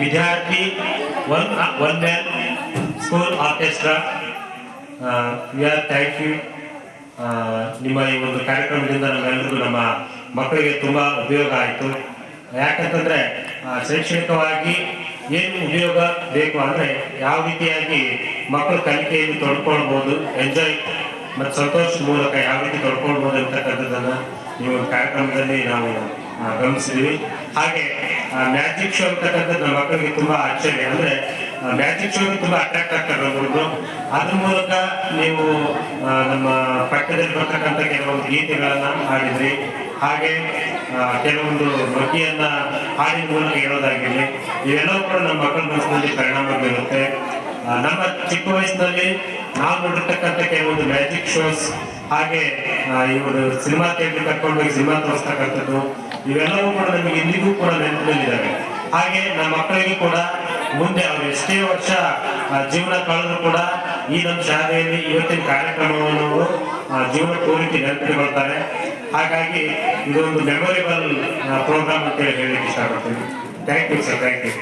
ವಿದ್ಯಾರ್ಥಿ one one man school orchestra. We are thank you ನಿಮ್ಮ ಈ ಒಂದು ಕಾರ್ಯಕ್ರಮದಿಂದ ನಮ್ಮೆಲ್ಲರಿಗೂ ನಮ್ಮ ಮಕ್ಕಳಿಗೆ ತುಂಬ ಉಪಯೋಗ ಆಯಿತು. ಯಾಕಂತಂದರೆ ಶೈಕ್ಷಣಿಕವಾಗಿ ಏನು ಉಪಯೋಗ ಬೇಕು ಅಂದರೆ ಯಾವ ರೀತಿಯಾಗಿ ಮಕ್ಕಳು ಕಲಿಕೆಯಲ್ಲಿ ತೊಡ್ಕೊಳ್ಬೋದು ಎಂಜಾಯ್ ಮತ್ತು ಸಂತೋಷದ ಮೂಲಕ ಯಾವ ರೀತಿ ತೊಡ್ಕೊಳ್ಬೋದು ಅಂತಕ್ಕಂಥದ್ದನ್ನು ಒಂದು ಕಾರ್ಯಕ್ರಮದಲ್ಲಿ ನಾವು ಗಮನಿಸಿದ್ವಿ ಹಾಗೆ ಮ್ಯಾಜಿಕ್ ಶೋ ಅಂತಕ್ಕಂಥದ್ದು ನಮ್ಮ ಮಕ್ಕಳಿಗೆ ತುಂಬಾ ಆಶ್ಚರ್ಯ. ಅಂದ್ರೆ ಮ್ಯಾಜಿಕ್ ಶೋ ತುಂಬಾ ಅಟ್ರಾಕ್ಟ್ ಆಗ್ತಾರೆ ಹುಡುಗರು ಅದ್ರ ಮೂಲಕ ನೀವು ನಮ್ಮ ಪಠ್ಯದಲ್ಲಿ ಬರ್ತಕ್ಕಂಥ ಕೆಲವೊಂದು ಗೀತೆಗಳನ್ನ ಹಾಡಿದ್ರಿ. ಹಾಗೆ ಕೆಲವೊಂದು ಮಗಿಯನ್ನ ಹಾಡಿನ ಮೂಲಕ ಹೇಳೋದಾಗಿರ್ಲಿ, ಇವೆಲ್ಲವೂ ಕೂಡ ನಮ್ಮ ಮಕ್ಕಳ ಮನಸ್ಸಿನಲ್ಲಿ ಪರಿಣಾಮ ಬೀರುತ್ತೆ ನಮ್ಮ ಚಿಕ್ಕ ವಯಸ್ಸಿನಲ್ಲಿ ನಾವು ನೋಡಿರ್ತಕ್ಕಂಥ ಕೆಲವೊಂದು ಮ್ಯಾಜಿಕ್ ಶೋಸ್, ಹಾಗೆ ಇವರು ಸಿನಿಮಾ ಥಿಯೇಟರ್ ಕರ್ಕೊಂಡು ಹೋಗಿ ಸಿನಿಮಾ ತೋರಿಸ್ತಕ್ಕಂಥದ್ದು ಇವೆಲ್ಲವೂ ಕೂಡ ನಮಗೆ ಇಂದಿಗೂ ಕೂಡ ನೆನಪಿನಲ್ಲಿದ್ದಾವೆ ಹಾಗೆ ನಮ್ಮ ಮಕ್ಕಳಿಗೆ ಕೂಡ ಮುಂದೆ ಅವರು ಎಷ್ಟೇ ವರ್ಷ ಜೀವನ ಕಳೆದ್ರು ಕೂಡ ಈ ನಮ್ಮ ಶಾಲೆಯಲ್ಲಿ ಇವತ್ತಿನ ಕಾರ್ಯಕ್ರಮವನ್ನು ಜೀವನ ಪೂರ್ತಿ ನೆನಪಿಟ್ಕೊಳ್ತಾರೆ ಹಾಗಾಗಿ ಇದೊಂದು ಮೆಮೊರೇಬಲ್ ಪ್ರೋಗ್ರಾಮ್ ಅಂತ ಹೇಳಿ ಇಷ್ಟಪಡ್ತೀನಿ. Thank you sir thank you